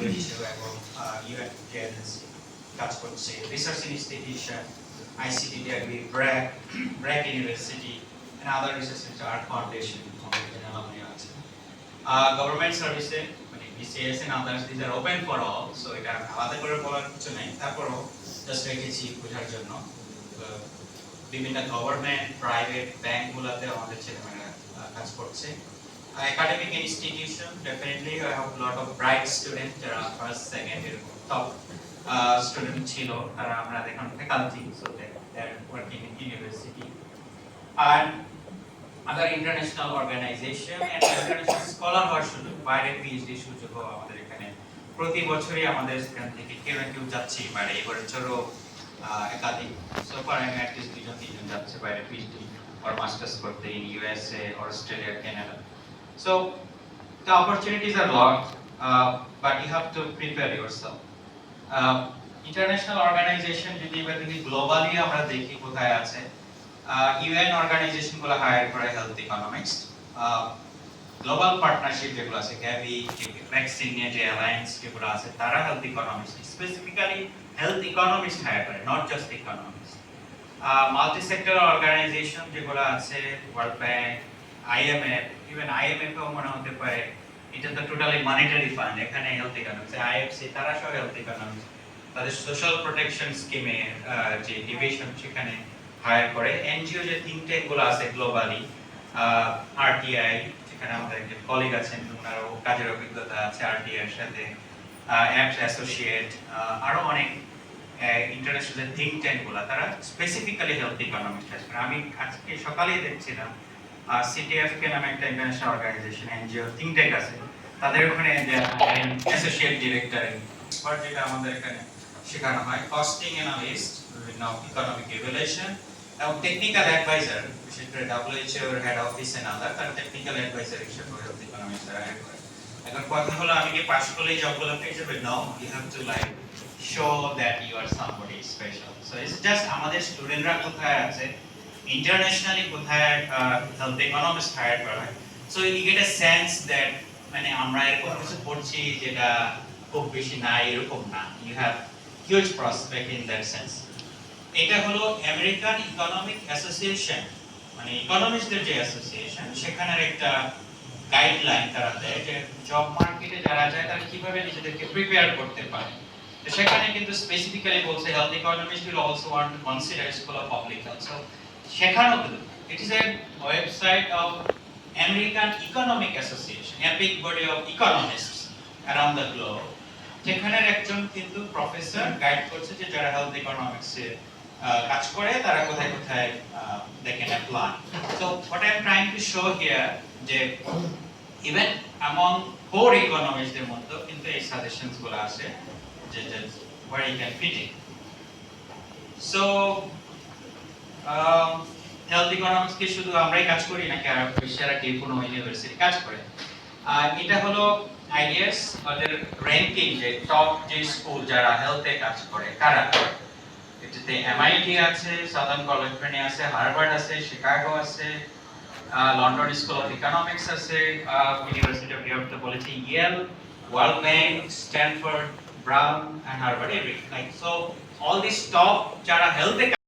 WHO এবং UN agency কাজ করছে research institution ICT DRB BRAC BRAC university and other research center art foundation আছে government সার্ভিসে মানে বিসিএস এন্ড আদার্স দিস আর ওপেন ফর অল সো এটা আলাদা করে বলার কিছু নেই। তারপরও জাস্ট রেখেছি বোঝার জন্য। বিভিন্ন গভর্নমেন্ট প্রাইভেট ব্যাংকগুলোতে আমাদের ছেলেমেয়েরা কাজ করছে। Academic institution definitely I have lot of bright student যারা ফার্স্ট সেকেন্ড এরকম টপ স্টুডেন্ট ছিল, তারা আমরা এখন faculty so they are working in university R other international organisation and international scholar হওয়ার সুযোগ বাইরে পিএইচডি সুযোগ আমাদের এখানে প্রতি বছরই আমাদের এখান থেকে কেউ না কেউ যাচ্ছি, বাইরে এবার বছরও একাধিক সো ফার আমি অ্যাটলিস্ট দুজন, তিনজন যাচ্ছে বাইরে পিএইচডি or মাস্টার্স করতে USA Australia Canada so the opportunities are lot uh, but you have to prepare yourself. Uh, international organization যদি এবার দেখি গ্লোবালি আমরা দেখি কোথায় আছে। ইউএন অর্গানাইজেশনগুলো হায়ার করে হেলথ ইকোনমিক্স গ্লোবাল পার্টনারশিপ যেগুলো আছে গ্যাভি ভ্যাকসিন নিয়ে যে অ্যালায়েন্স যেগুলো আছে তারা health economics specifically health economics hire করে not just economics multi sector organisation যেগুলো আছে world bank IMF even IMF এও মনে হতে পারে, এটা তো টোটালি মনিটারি ফান্ড এখানে হেলথ ইকোনমিক্স আইএফসি তারা সব হেলথ ইকোনমিক্স তাদের সোশ্যাল প্রোটেকশন স্কিমে যে ডিভিশন সেখানে হায়ার করে, এনজিও যে থিঙ্ক ট্যাঙ্কগুলো আছে গ্লোবালি আরটিআই যেখানে আমাদের একজন কলিগ আছেন ওনারও কাজের অভিজ্ঞতা আছে আরটিআই এর সাথে অ্যাপস অ্যাসোসিয়েট আরও অনেক ইন্টারন্যাশনাল যে থিঙ্ক ট্যাঙ্কগুলো, তারা স্পেসিফিক্যালি হেলথ ইকোনমিক্স কাজ করে। আমি আজকে সকালেই দেখছিলাম সিটিএফ কে নামে একটা international organisation NGO think tank আছে। তাদের ওখানে অ্যাসোসিয়েট ডিরেক্টর যেটা আমাদের এখানে শেখানো হয় কস্টিং অ্যানালিস্ট বিভিন্ন ইকোনমিক রিভেলেশন এবং টেকনিক্যাল অ্যাডভাইজার বিশেষ করে ডাব্লিউএইচও এর হেড অফিস এন্ড আদার তারা টেকনিক্যাল অ্যাডভাইজার হিসেবে হেলথ ইকোনমিক্স করে। এখন কথা হলো, আমি কি পাশ করলেই জবগুলো পেয়ে যাবে no you have to like show that you are somebody special so it's just আমাদের স্টুডেন্টরা কোথায় আছে ইন্টারন্যাশনালি কোথায় হেলথ ইকোনমিক্স হায়ার করা হয়। So you get a sense that মানে আমরা এরকম কিছু পড়ছি যেটা খুব বেশি নাই, এরকম না। You have huge prospect in that sense এটা হলো আমেরিকান ইকোনমিক অ্যাসোসিয়েশন মানে ইকোনমিস্টদের যে অ্যাসোসিয়েশন সেখানের একটা গাইডলাইন তারা দেয় যে জব মার্কেটে যারা যায়, তারা কীভাবে নিজেদেরকে প্রিপেয়ার করতে পারে। সেখানে কিন্তু স্পেসিফিক্যালি বলছে health economist will also want to consider school of public health সেখানেও কিন্তু it is a website of American economic association apex body of economists around the globe যেখানের একজন কিন্তু প্রফেসর গাইড করছে যে যারা হেলথ ইকোনমিক্সে কাজ করে, তারা কোথায় কোথায় দেখেন apply so what I am trying to show here যে ইভেন অ্যামং ফোর ইকোনমিক্সদের মধ্যে কিন্তু এই সাজেশনসগুলো আছে, যে where you can fit it so health economics কি শুধু আমরাই কাজ করি নাকি আর বিশ্বের যে কোনো ইউনিভার্সিটি কাজ করে? আর এটা হলো আইডিয়াস ওদের র্যাঙ্কিং যে টপ যে স্কুল যারা হেলথে কাজ করে, কারা? এটাতে এমআইটি আছে সাদার্ন ক্যালিফোর্নিয়া আছে হার্ভার্ড আছে শিকাগো আছে লন্ডন স্কুল অফ ইকোনমিক্স আছে ইউনিভার্সিটি অফ ইয়র্ক তো বলেছি Yale world bank Stanford Brown and Harvard every like so all this top যারা হেলথে